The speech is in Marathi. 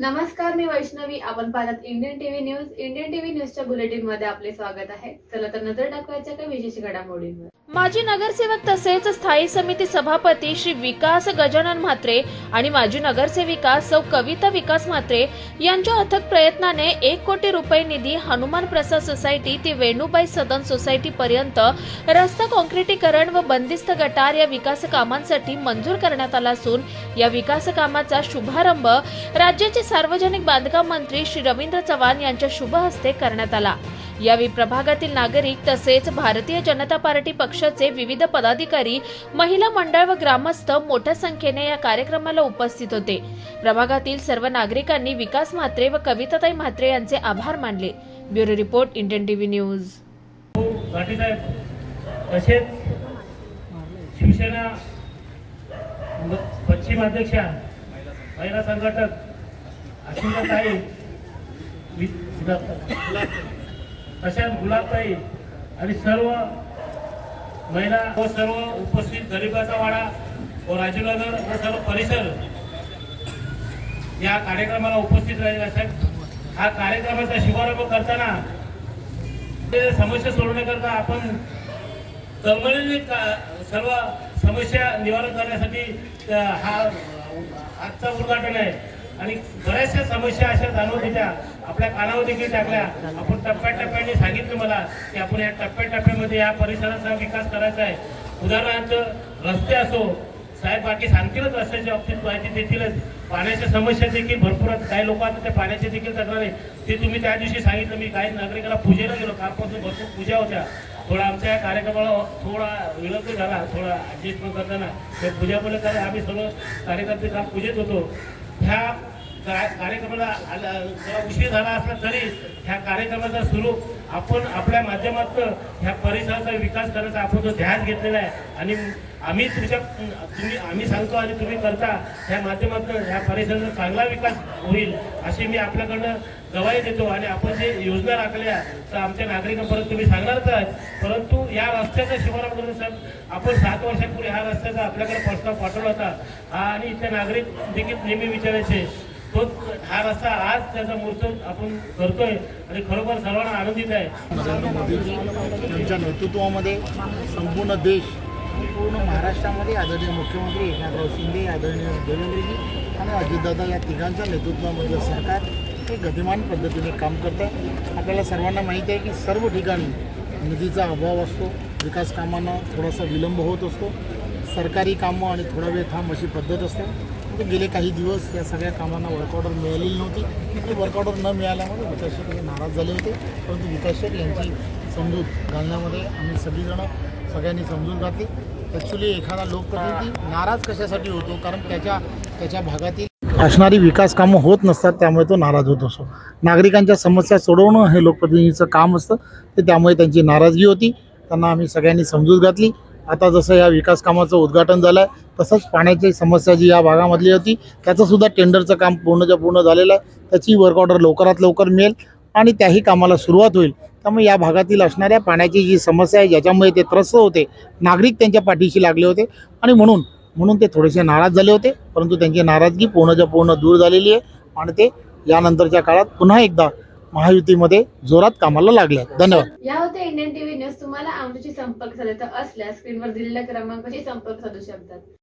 नमस्कार मी वैष्णवी. आपण पाहतात Indian TV news Indian TV न्यूजच्या बुलेटिनमध्ये आपले स्वागत आहे. चला तर नजर टाकवायच्या काही विशेष घडामोडींवर. माजी नगरसेवक तसेच स्थायी समिती सभापती श्री विकास गजानन म्हात्रे आणि माजी नगरसेविका सौ कविता विकास म्हात्रे यांच्या अथक प्रयत्नाने एक कोटी रुपये निधी हनुमान प्रसाद सोसायटी ते वेणुबाई सदन सोसायटी पर्यंत रस्ता काँक्रिटीकरण व बंदिस्त गटार या विकास कामांसाठी मंजूर करण्यात आला असून या विकास कामाचा शुभारंभ राज्याचे सार्वजनिक बांधकाम मंत्री श्री रवींद्र चव्हाण यांच्या शुभ हस्ते करण्यात आला. यावेळी प्रभागातील नागरिक तसेच भारतीय जनता पार्टी पक्षाचे विविध पदाधिकारी महिला मंडळ व ग्रामस्थ मोठ्या संख्येने या कार्यक्रमाला उपस्थित होते. प्रभागातील सर्व नागरिकांनी विकास म्हात्रे व कविताताई म्हात्रे यांचे आभार मानले. Bureau report Indian TV news. हो, तसेच शिवसेना पश्चिम अध्यक्षा महिला संघटक अश्विताताई वि- तसेच गुलाबताई आणि सर्व महिला व सर्व उपस्थित गरीबाचा वाडा व राजीवनगर व सर्व परिसर या कार्यक्रमाला उपस्थित राहील असेल हा कार्यक्रमाचा शुभारंभ करताना ते समस्या सोडवण्याकरता आपण तळमळीने का- सर्व समस्या निवारण करण्यासाठी हा आजचा उद्घाटन आहे. आणि बऱ्याचशा समस्या अशा जाणवत होत्या. आपल्या कानावर देखील टाकल्या. आपण टप्प्याटप्प्याने सांगितलं मला की आपण या टप्प्याटप्प्यामध्ये या परिसराचा विकास करायचा आहे. उदाहरणार्थ रस्ते असो. साहेब बाकी सांगतीलच रस्त्याच्या बाबतीत माहिती देतीलच. पाण्याच्या समस्या देखील भरपूर आहेत. काही लोक आता त्या पाण्याची देखील तक्रार आहे ते तुम्ही त्या दिवशी सांगितलं. मी काही नागरिकाला पूजेला गेलो. कालपासून भरपूर पूजा होत्या. थोडा आमच्या या कार्यक्रमाला थोडा विलंब झाला. थोडा ॲडजस्टमेंट करताना. ते पूजा पण आम्ही सर्व कार्यकर्ते काल पूजेत होतो. ह्या का- कार्यक्रमाला आला- जरा उशीर झाला असला तरी ह्या कार्यक्रमाचा स्वरूप आपण आपल्या माध्यमातून ह्या परिसराचा विकास करायचा आपण जो ध्यास घेतलेला आहे. आणि आम्ही तुमच्या तुम्ही आम्ही सांगतो आणि तुम्ही करता ह्या माध्यमातून ह्या परिसराचा चांगला विकास होईल अशी मी आपल्याकडनं गवाही देतो. आणि आपण जे योजना राखल्या तर आमच्या नागरिकांपर्यंत तुम्ही सांगणारच आहात परंतु या रस्त्याचा शुभारंभ करून साहेब आपण सात वर्षापूर्वी हा रस्त्याचा आपल्याकडे प्रस्ताव पाठवला होता. हा आणि इथले नागरिक देखील नेहमी विचारायचे तो हा रस्ता आज त्याचा मूर्त आपण करतोय आणि खरोखर सर्वांना आनंदित आहे. नरेंद्र मोदी यांच्या नेतृत्वामध्ये संपूर्ण देश पूर्ण महाराष्ट्रामध्ये आदरणीय मुख्यमंत्री एकनाथराव शिंदे आदरणीय देवेंद्रजी आणि अजितदादा या तिघांच्या नेतृत्वामधलं सरकार हे गतिमान पद्धतीने काम करतं. आहे आपल्याला सर्वांना माहिती आहे की सर्व ठिकाणी निधीचा अभाव असतो विकास कामांना थोडासा विलंब होत असतो. सरकारी कामं आणि थोडा वेळ थांब अशी पद्धत असते. परंतु गेले काही दिवस या सगळ्या कामांना वर्क ऑर्डर मिळालेली नव्हती. आणि वर्क ऑर्डर न मिळाल्यामुळे विकास शेठ हे नाराज झाले होते. परंतु विकास शेठ यांची समजूत घालण्यामध्ये आम्ही सगळीजणं सगळ्यांनी समजून घातली. ॲक्च्युली एखादा लोकप्रतिनिधी नाराज कशासाठी होतो? कारण त्याच्या त्याच्या भागातील असणारी विकास कामं होत नसतात त्यामुळे तो नाराज होत असतो. नागरिकांच्या समस्या सोडवणं हे लोकप्रतिनिधीचं काम असतं. ते त्यामुळे त्यांची नाराजगी होती. त्यांना आम्ही सगळ्यांनी समजूत घातली. आता जसं या विकास कामाचं उद्घाटन झालं आहे तसंच पाण्याची समस्या जी या भागामधली होती त्याचंसुद्धा टेंडरचं काम पूर्णच्या पूर्ण झालेलं आहे. त्याची वर्क ऑर्डर लवकरात लवकर मिळेल आणि त्याही कामाला सुरुवात होईल. त्यामुळे या भागातील असणाऱ्या पाण्याची जी समस्या आहे ज्याच्यामुळे ते त्रस्त होते नागरिक त्यांच्या पाठीशी लागले होते आणि म्हणून म्हणून ते थोडेसे नाराज झाले होते. परंतु त्यांची नाराजगी पूर्णच्या पूर्ण दूर झालेली आहे आणि ते यानंतरच्या काळात पुन्हा एकदा महायुतीमध्ये जोरात कामाला लागले धन्यवाद. या होत्या इंडियन टीव्ही न्यूज तुम्हाला आमच्याशी संपर्क साधायचा असल्यास स्क्रीनवर दिलेल्या क्रमांकाशी संपर्क साधू शकतात.